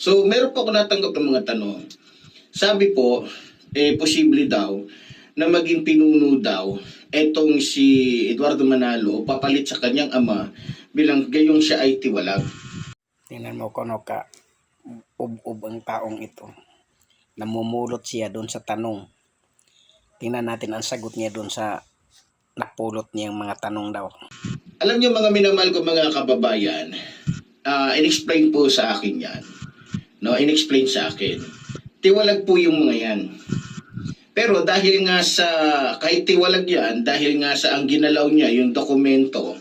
So, meron po ako natanggap ng mga tanong. Sabi po, eh, posible daw na maging pinuno daw etong si Eduardo Manalo papalit sa kanyang ama bilang gayong siya ay tiwalag. Tingnan mo ano ka ub-ub ang taong ito. Namumulot siya doon sa tanong. Tingnan natin ang sagot niya doon sa napulot niyang mga tanong daw. Alam niyo mga minamahal ko mga kababayan, ah in-explain po sa akin yan. No, in-explain sa akin. Tiwalag po yung mga yan. Pero dahil nga sa, kahit tiwalag yan, dahil nga sa ang ginalaw niya, yung dokumento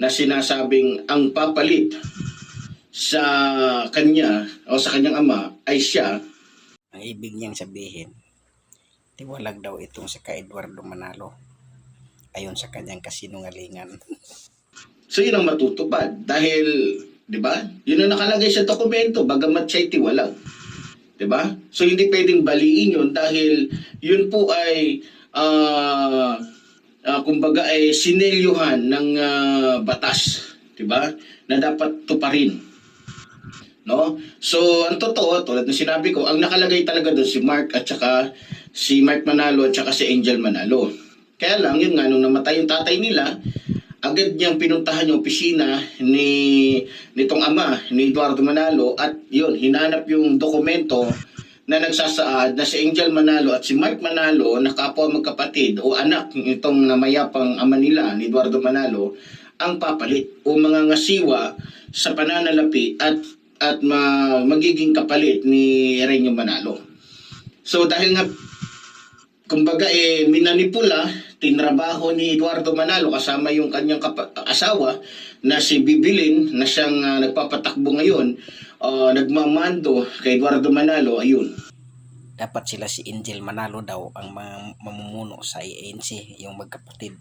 na sinasabing ang papalit sa kanya o sa kanyang ama ay siya, Ang ibig niyang sabihin, tiwalag daw itong si ka Eduardo Manalo. Ayon sa kanyang kasinungalingan. So yun ang matutupad dahil, 'di ba? Yun ang nakalagay sa dokumento bagamat siya'y tiwalag. 'Di ba? So hindi pwedeng baliin yun dahil yun po ay ah ah, kumbaga ay sinelyuhan ng ah, batas, 'di ba? Na dapat tuparin. No? So, ang totoo, tulad ng sinabi ko, ang nakalagay talaga doon si Mark at saka si Mark Manalo at saka si Angel Manalo. Kaya lang, yun nga, nung namatay yung tatay nila, agad niyang pinuntahan yung opisina ni nitong ama, ni Eduardo Manalo, at yun, hinanap yung dokumento na nagsasaad na si Angel Manalo at si Mark Manalo na kapwa magkapatid o anak nitong namayapang ama nila ni Eduardo Manalo ang papalit o mga ngasiwa sa pananalapi at at ma- magiging kapalit ni Renyo Manalo. So dahil nga kumbaga eh minanipula, tinrabaho ni Eduardo Manalo kasama yung kanyang asawa na si Bibilin na siyang ah, nagpapatakbo ngayon, ah, nagmamando kay Eduardo Manalo, ayun. Dapat sila si Angel Manalo daw ang mga mamumuno sa ANC, yung magkapatid.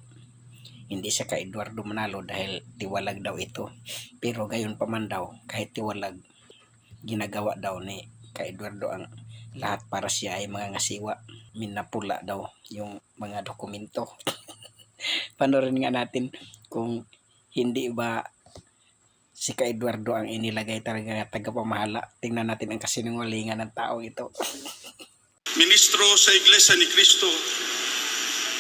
Hindi siya ka Eduardo Manalo dahil tiwalag daw ito. Pero gayon pa man daw, kahit tiwalag, ginagawa daw ni ka Eduardo ang lahat para siya ay mga ngasiwa. Minapula daw yung mga dokumento. Panorin nga natin kung hindi ba si ka Eduardo ang inilagay talaga na tagapamahala. Tingnan natin ang kasinungalingan ng taong ito. ministro sa Iglesia ni Cristo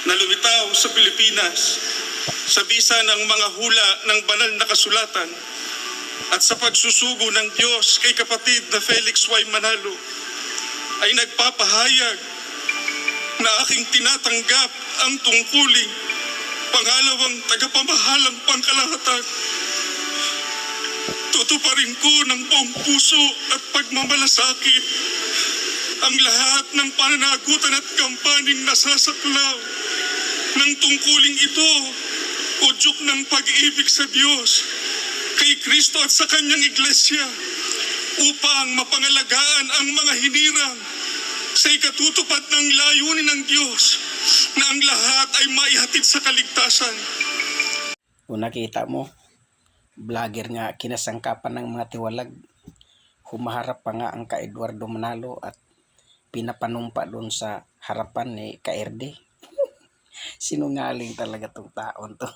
na lumitaw sa Pilipinas sa bisa ng mga hula ng banal na kasulatan at sa pagsusugo ng Diyos kay kapatid na Felix Y. Manalo ay nagpapahayag na aking tinatanggap ang tungkuling pangalawang tagapamahalang pangkalahatan. Tutuparin ko ng buong puso at pagmamalasakit ang lahat ng pananagutan at kampaning nasasaklaw ng tungkuling ito, udyok ng pag-ibig sa Diyos, kay Kristo at sa kanyang iglesia, upang mapangalagaan ang mga hinirang sa ikatutupad ng layunin ng Diyos na ang lahat ay maihatid sa kaligtasan. Kung nakita mo, vlogger nga kinasangkapan ng mga tiwalag. Humaharap pa nga ang ka Eduardo Manalo at pinapanumpa doon sa harapan ni KRD. Sinungaling talaga tong taon to.